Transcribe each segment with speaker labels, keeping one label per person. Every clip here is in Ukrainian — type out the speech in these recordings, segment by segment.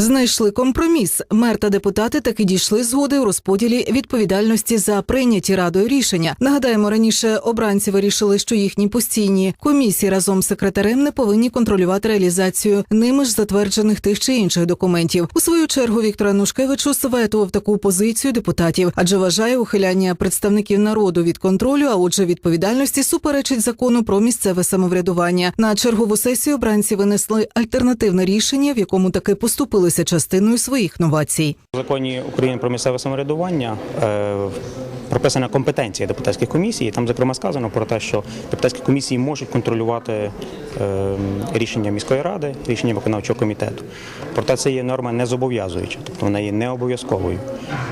Speaker 1: Знайшли компроміс. Мер та депутати таки дійшли згоди у розподілі відповідальності за прийняті радою рішення. Нагадаємо, раніше обранці вирішили, що їхні постійні комісії разом з секретарем не повинні контролювати реалізацію ними ж затверджених тих чи інших документів. У свою чергу Віктор Анушкевич усоветував таку позицію депутатів, адже вважає ухиляння представників народу від контролю, а отже, відповідальності суперечить закону про місцеве самоврядування. На чергову сесію обранці винесли альтернативне рішення, в якому таки поступилися частиною своїх новацій.
Speaker 2: У законі України про місцеве самоврядування е, прописана компетенція депутатських комісій. Там, зокрема, сказано про те, що депутатські комісії можуть контролювати е, рішення міської ради, рішення виконавчого комітету. Проте це є норма не зобов'язуюча, тобто вона є не обов'язковою.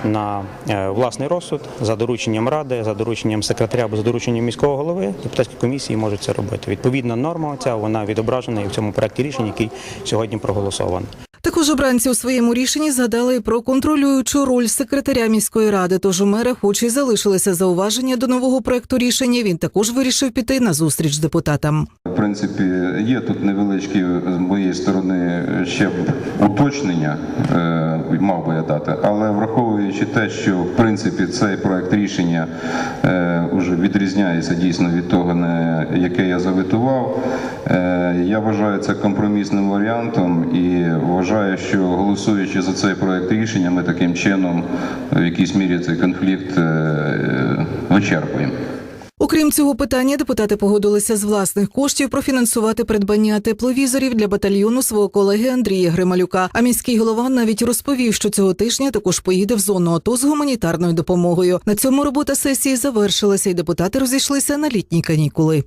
Speaker 2: На е, власний розсуд, за дорученням ради, за дорученням секретаря або за дорученням міського голови, депутатські комісії можуть це робити. Відповідна норма ця вона відображена і в цьому проекті рішення, який сьогодні проголосований.
Speaker 1: Також обранці у своєму рішенні згадали і про контролюючу роль секретаря міської ради. Тож у мера, хоч і залишилися зауваження до нового проекту рішення, він також вирішив піти на зустріч депутатам.
Speaker 3: В принципі, є тут невеличкі з моєї сторони ще уточнення, е, мав би я дати, але враховуючи те, що в принципі цей проект рішення е, уже відрізняється дійсно від того, яке я завітував. Е, я вважаю це компромісним варіантом і вважаю, що голосуючи за цей проект рішення, ми таким чином в якійсь мірі цей конфлікт е, вичерпуємо.
Speaker 1: Окрім цього питання, депутати погодилися з власних коштів профінансувати придбання тепловізорів для батальйону свого колеги Андрія Грималюка. А міський голова навіть розповів, що цього тижня також поїде в зону АТО з гуманітарною допомогою. На цьому робота сесії завершилася, і депутати розійшлися на літні канікули.